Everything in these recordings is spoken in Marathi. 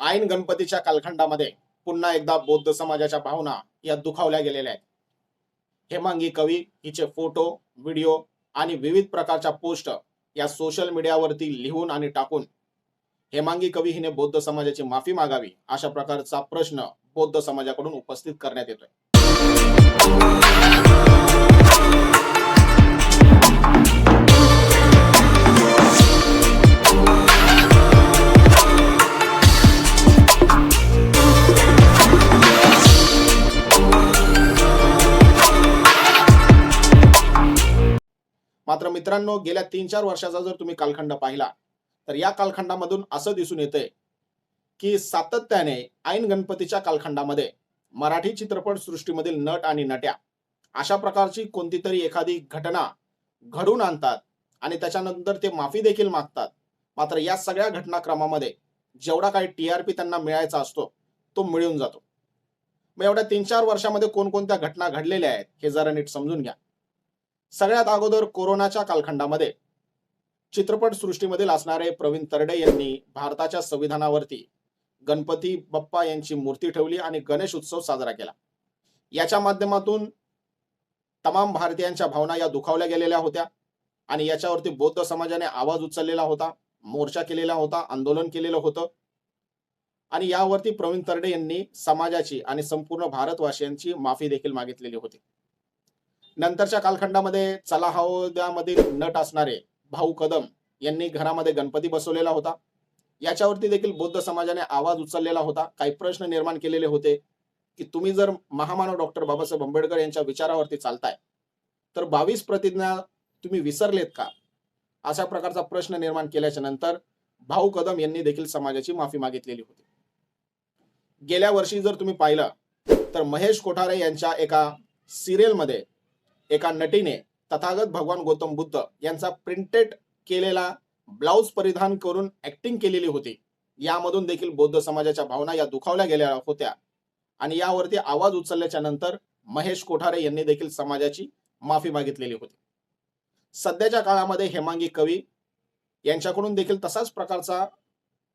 ऐन गणपतीच्या कालखंडामध्ये पुन्हा एकदा बौद्ध समाजाच्या भावना या दुखावल्या गेलेल्या आहेत. हेमांगी कवी हिचे फोटो व्हिडिओ आणि विविध प्रकारच्या पोस्ट या सोशल मीडियावरती लिहून आणि टाकून हेमांगी कवी हिने बौद्ध समाजाची माफी मागावी अशा प्रकारचा प्रश्न बौद्ध समाजाकडून उपस्थित करण्यात येतोय. मात्र मित्रांनो गेल्या तीन चार वर्षाचा जर तुम्ही कालखंड पाहिला तर या कालखंडामधून असं दिसून येतंय की सातत्याने ऐन गणपतीच्या कालखंडामध्ये मराठी चित्रपट सृष्टीमधील नट आणि नट्या अशा प्रकारची कोणती तरी एखादी घटना घडून आणतात आणि त्याच्यानंतर ते माफी देखील मागतात. मात्र या सगळ्या घटनाक्रमामध्ये जेवढा काही टीआरपी त्यांना मिळायचा असतो तो मिळून जातो. मग एवढ्या तीन चार वर्षामध्ये कोणकोणत्या घटना घडलेल्या आहेत हे जरा नीट समजून घ्या. सगळ्यात अगोदर कोरोनाच्या कालखंडामध्ये चित्रपट सृष्टीमधील असणारे प्रवीण तरडे यांनी भारताच्या संविधानावरती गणपती बाप्पा यांची मूर्ती ठेवली आणि गणेश उत्सव साजरा केला. याच्या माध्यमातून तमाम भारतीयांच्या भावना या दुखावल्या गेलेल्या होत्या आणि याच्यावरती बौद्ध समाजाने आवाज उचललेला होता मोर्चा केलेला होता आंदोलन केलेलं होतं. आणि यावरती प्रवीण तरडे यांनी समाजाची आणि संपूर्ण भारतवासियांची माफी देखील मागितलेली होती. नंतरच्या कालखंडामध्ये चला हौद्यामधील नट असणारे भाऊ कदम यांनी घरामध्ये गणपती बसवलेला होता. याच्यावरती देखील बौद्ध समाजाने आवाज उचललेला होता. काही प्रश्न निर्माण केलेले होते की तुम्ही जर महामानव डॉक्टर बाबासाहेब आंबेडकर यांच्या विचारावरती चालताय तर बावीस प्रतिज्ञा तुम्ही विसरलेत का? अशा प्रकारचा प्रश्न निर्माण केल्याच्यानंतर भाऊ कदम यांनी देखील समाजाची माफी मागितलेली होती. गेल्या वर्षी जर तुम्ही पाहिलं तर महेश कोठारे यांच्या एका सिरियलमध्ये एका नटीने तथागत भगवान गौतम बुद्ध यांचा प्रिंटेड केलेला ब्लाउज परिधान करून ऍक्टिंग केलेली होती. यामधून देखील बौद्ध समाजाच्या भावना या दुखावल्या गेल्या होत्या. आणि यावरती आवाज उचलल्याच्या नंतर महेश कोठारे यांनी देखील समाजाची माफी मागितलेली होती. सध्याच्या काळामध्ये हेमांगी कवी यांच्याकडून देखील तसाच प्रकारचा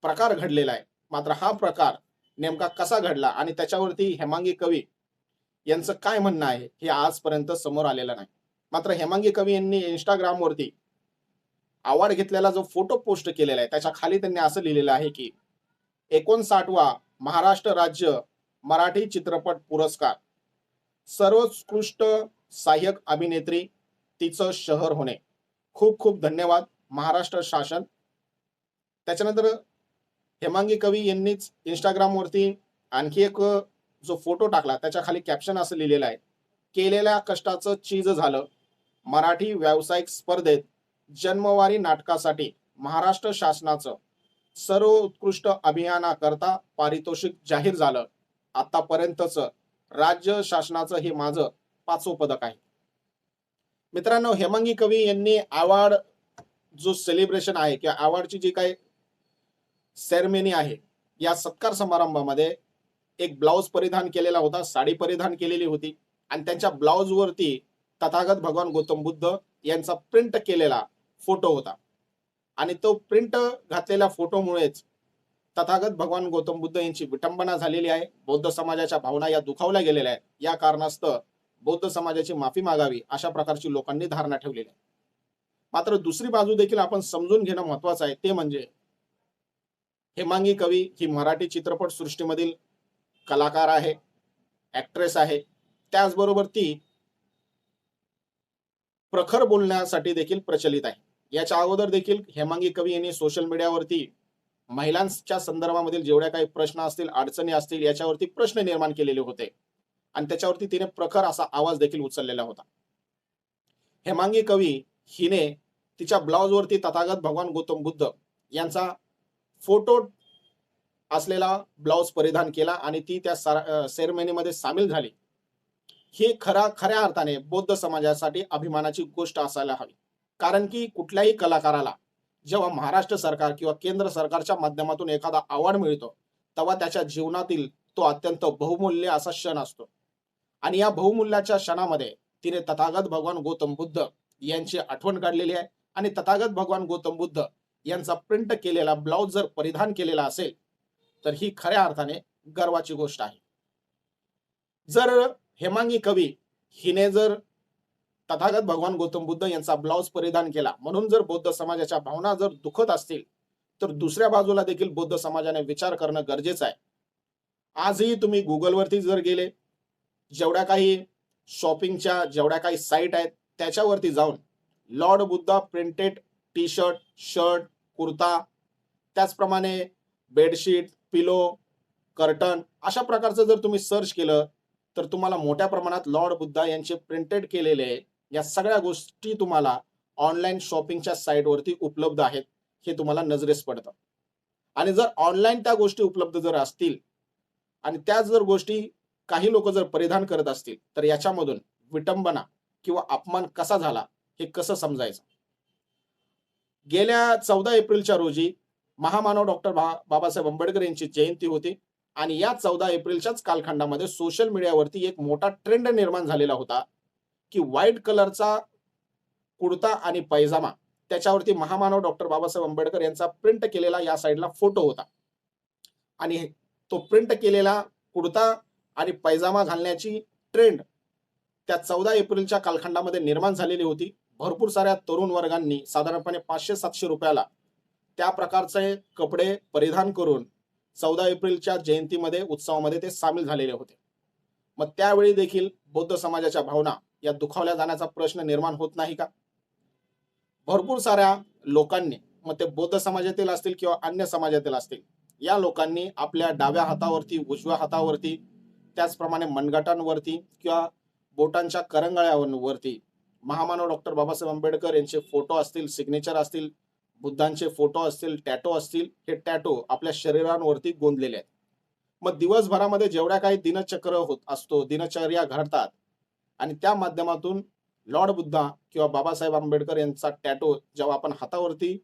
प्रकार घडलेला आहे. मात्र हा प्रकार नेमका कसा घडला आणि त्याच्यावरती हेमांगी कवी यांचं काय म्हणणं आहे हे आजपर्यंत समोर आलेलं नाही. मात्र हेमांगी कवी यांनी इंस्टाग्रामवरती अवॉर्ड घेतलेला जो फोटो पोस्ट केलेला आहे त्याच्याखाली त्यांनी असं लिहिलेलं आहे की एकोणसाठवा महाराष्ट्र राज्य मराठी चित्रपट पुरस्कार. सर्वोत्कृष्ट सहाय्यक अभिनेत्री तिचं शहर होणे. खूप खूप धन्यवाद महाराष्ट्र शासन. त्याच्यानंतर हेमांगी कवी यांनीच इंस्टाग्रामवरती आणखी एक जो फोटो टाकला त्याच्याखाली कॅप्शन असं लिहिलेलं आहे केलेल्या कष्टाचं चीज झालं. मराठी व्यावसायिक स्पर्धेत जन्मवारी नाटकासाठी महाराष्ट्र शासनाचं सर्व उत्कृष्ट अभियानाकरता पारितोषिक जाहीर झालं. आतापर्यंतच राज्य शासनाचं हे माझं पाचवं पदक आहे. मित्रांनो हेमांगी कवी यांनी अवॉर्ड जो सेलिब्रेशन आहे किंवा अवॉर्डची जी काही सेरेमनी आहे या सत्कार समारंभामध्ये एक ब्लाउज परिधान केलेला होता साडी परिधान केलेली होती. आणि त्यांच्या ब्लाउज वरती तथागत भगवान गौतम बुद्ध यांचा प्रिंट केलेला फोटो होता. आणि तो प्रिंट घातलेल्या फोटोमुळेच तथागत भगवान गौतम बुद्ध यांची विटंबना झालेली आहे. बौद्ध समाजाच्या भावना या दुखावल्या गेलेल्या आहेत. या कारणास्तव बौद्ध समाजाची माफी मागावी अशा प्रकारची लोकांनी धारणा ठेवलेली आहे. मात्र दुसरी बाजू देखील आपण समजून घेणं महत्वाचं आहे. ते म्हणजे हेमांगी कवी ही मराठी चित्रपट सृष्टीमधील कलाकार आहे ऍक्ट्रेस आहे. त्याचबरोबर ती प्रखर बोलण्यासाठी देखील प्रचलित आहे. याच्या अगोदर देखील हेमांगी कवी यांनी सोशल मीडियावरती महिलांच्या संदर्भामधील जेवढ्या काही प्रश्न असतील अडचणी असतील याच्यावरती प्रश्न निर्माण केलेले होते. आणि त्याच्यावरती तिने प्रखर असा आवाज देखील उचललेला होता. हेमांगी कवी हिने तिच्या ब्लाउजवरती तथागत भगवान गौतम बुद्ध यांचा फोटो असलेला ब्लाउज परिधान केला आणि ती त्या सेरेमनीमध्ये सामील झाली. हे खरा खऱ्या अर्थाने बौद्ध समाजासाठी अभिमानाची गोष्ट असायला हवी. कारण की कुठल्याही कलाकाराला जेव्हा महाराष्ट्र सरकार किंवा केंद्र सरकारच्या माध्यमातून एखादा अवॉर्ड मिळतो तेव्हा त्याच्या जीवनातील तो अत्यंत बहुमूल्य असा क्षण असतो. आणि या बहुमूल्याच्या क्षणामध्ये तिने तथागत भगवान गौतम बुद्ध यांची आठवण काढलेली आहे. आणि तथागत भगवान गौतम बुद्ध यांचा प्रिंट केलेला ब्लाउज जर परिधान केलेला असेल तर ही खऱ्या अर्थाने गर्वाची गोष्ट आहे. जर हेमांगी कवी हिने जर तथागत भगवान गौतम बुद्ध यांचा ब्लाउज परिधान केला म्हणून जर बौद्ध समाजाच्या भावना जर दुखत असतील तर दुसऱ्या बाजूला देखील बौद्ध समाजाने विचार करणं गरजेचं आहे. आजही तुम्ही गुगलवरती जर गेले जेवढ्या काही शॉपिंगच्या जेवढ्या काही साईट आहेत त्याच्यावरती जाऊन Lord Buddha printed T shirt shirt kurta त्याचप्रमाणे बेडशीट पिलो कर्टन अशा प्रकारचं जर तुम्ही सर्च केलं तर तुम्हाला मोठ्या प्रमाणात लॉर्ड बुद्धा यांचे प्रिंटेड केलेले या सगळ्या गोष्टी तुम्हाला ऑनलाईन शॉपिंगच्या साईटवरती उपलब्ध आहेत हे तुम्हाला नजरेस पडतं. आणि जर ऑनलाईन त्या गोष्टी उपलब्ध जर असतील आणि त्याच जर गोष्टी काही लोक जर परिधान करत असतील तर याच्यामधून विटंबना किंवा अपमान कसा झाला हे कसं समजायचं? गेल्या चौदा एप्रिलच्या रोजी महामानव डॉक्टर बाबासाहेब आंबेडकर यांची जयंती होती. आणि या चौदा एप्रिलच्याच कालखंडामध्ये सोशल मीडियावरती एक मोठा ट्रेंड निर्माण झालेला होता. की व्हाईट कलरचा कुर्ता आणि पैजामा त्याच्यावरती महामानव डॉक्टर बाबासाहेब आंबेडकर यांचा प्रिंट केलेला या साईडला फोटो होता. आणि तो प्रिंट केलेला कुर्ता आणि पैजामा घालण्याची ट्रेंड त्या चौदा एप्रिलच्या कालखंडामध्ये निर्माण झालेली होती. भरपूर साऱ्या तरुण वर्गांनी साधारणपणे पाचशे सातशे रुपयाला त्या प्रकारचे कपडे परिधान करून चौदा एप्रिलच्या जयंतीमध्ये उत्सवामध्ये ते सामील झालेले होते. मग त्यावेळी देखील बौद्ध समाजाच्या भावना या दुखावल्या जाण्याचा प्रश्न निर्माण होत नाही का? भरपूर साऱ्या लोकांनी मग ते बौद्ध समाजातील असतील किंवा अन्य समाजातील असतील या लोकांनी आपल्या डाव्या हातावरती उजव्या हातावरती त्याचप्रमाणे मनगटांवरती किंवा बोटांच्या करंगळ्यावरती महामानव डॉक्टर बाबासाहेब आंबेडकर यांचे फोटो असतील सिग्नेचर असतील बुद्धांचे फोटो असतील टॅटो असतील हे टॅटो आपल्या शरीरांवरती गोंदलेले आहेत. मग दिवसभरामध्ये जेवढ्या काही दिनचक्र होत असतो दिनचर्या घडतात आणि त्या माध्यमातून लॉर्ड बुद्धा किंवा बाबासाहेब आंबेडकर यांचा टॅटो जेव्हा आपण हातावरती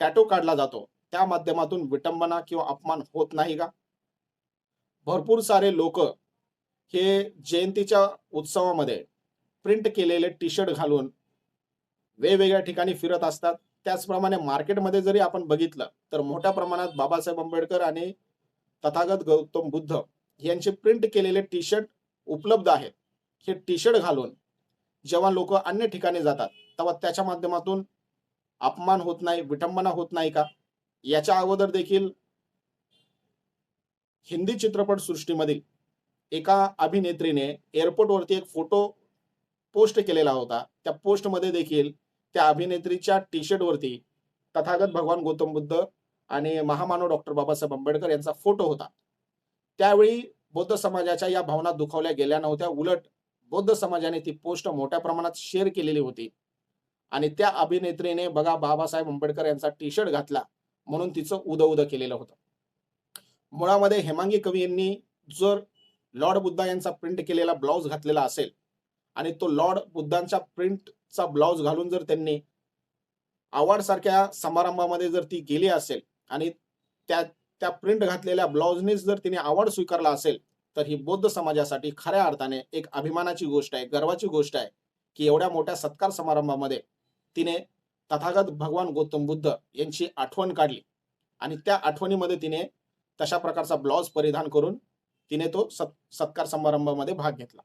टॅटो काढला जातो त्या माध्यमातून विटंबना किंवा अपमान होत नाही का? भरपूर सारे लोक हे जयंतीच्या उत्सवामध्ये प्रिंट केलेले टी शर्ट घालून वेगवेगळ्या ठिकाणी फिरत असतात. त्याचप्रमाणे मार्केटमध्ये जरी आपण बघितलं तर मोठ्या प्रमाणात बाबासाहेब आंबेडकर आणि तथागत गौतम बुद्ध यांचे प्रिंट केलेले टी शर्ट उपलब्ध आहेत. हे टी शर्ट घालून जेव्हा लोक अन्य ठिकाणी जातात तेव्हा त्याच्या माध्यमातून अपमान होत नाही विटंबना होत नाही का? याच्या अगोदर देखील हिंदी चित्रपट सृष्टीमधील एका अभिनेत्रीने एअरपोर्टवरती एक फोटो पोस्ट केलेला होता. त्या पोस्टमध्ये देखील त्या अभिनेत्रीच्या टी शर्टवरती तथागत भगवान गौतम बुद्ध आणि महामानव डॉक्टर बाबासाहेब आंबेडकर यांचा फोटो होता. त्यावेळी बौद्ध समाजाच्या या भावना दुखावल्या गेल्या नव्हत्या. उलट बौद्ध समाजाने ती पोस्ट मोठ्या प्रमाणात शेअर केलेली होती. आणि त्या अभिनेत्रीने बघा बाबासाहेब आंबेडकर यांचा टी शर्ट घातला म्हणून तिचं उद उद केलेलं होतं. मुळामध्ये हेमांगी कवी यांनी जर लॉर्ड बुद्धा यांचा प्रिंट केलेला ब्लाउज घातलेला असेल आणि तो लॉर्ड बुद्धांचा प्रिंट चा ब्लाउज घालून जर त्यांनी अवॉर्ड सारख्या समारंभामध्ये जर ती गेली असेल आणि त्या त्या प्रिंट घातलेल्या ब्लाउजनेच जर तिने अवॉर्ड स्वीकारला असेल तर ही बौद्ध समाजासाठी खऱ्या अर्थाने एक अभिमानाची गोष्ट आहे गर्वाची गोष्ट आहे की एवढ्या मोठ्या सत्कार समारंभामध्ये तिने तथागत भगवान गौतम बुद्ध यांची आठवण काढली आणि त्या आठवणीमध्ये तिने तशा प्रकारचा ब्लाउज परिधान करून तिने तो सत् सत्कार समारंभामध्ये भाग घेतला.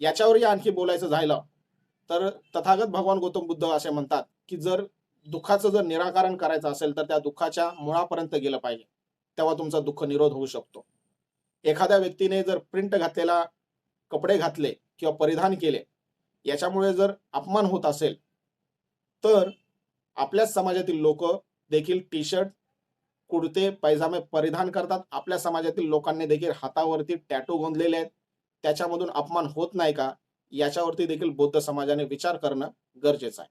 याच्यावरही आणखी बोलायचं झालं तर तथागत भगवान गौतम बुद्ध असे म्हणतात की जर दुःखाचं जर निराकरण करायचं असेल तर त्या दुःखाच्या मुळापर्यंत गेलं पाहिजे. तेव्हा तुमचा दुःख निरोध होऊ शकतो. एखाद्या व्यक्तीने जर प्रिंट घातलेला कपडे घातले किंवा परिधान केले याच्यामुळे जर अपमान होत असेल तर आपल्याच समाजातील लोक देखील टी शर्ट कुर्ते पैजामे परिधान करतात. आपल्या समाजातील लोकांनी देखील हातावरती टॅटू गोंदलेले आहेत. त्याच्यामधून अपमान होत नाही का? याच्यावरती देखील बौद्ध समाजाने विचार करणं गरजेचं आहे.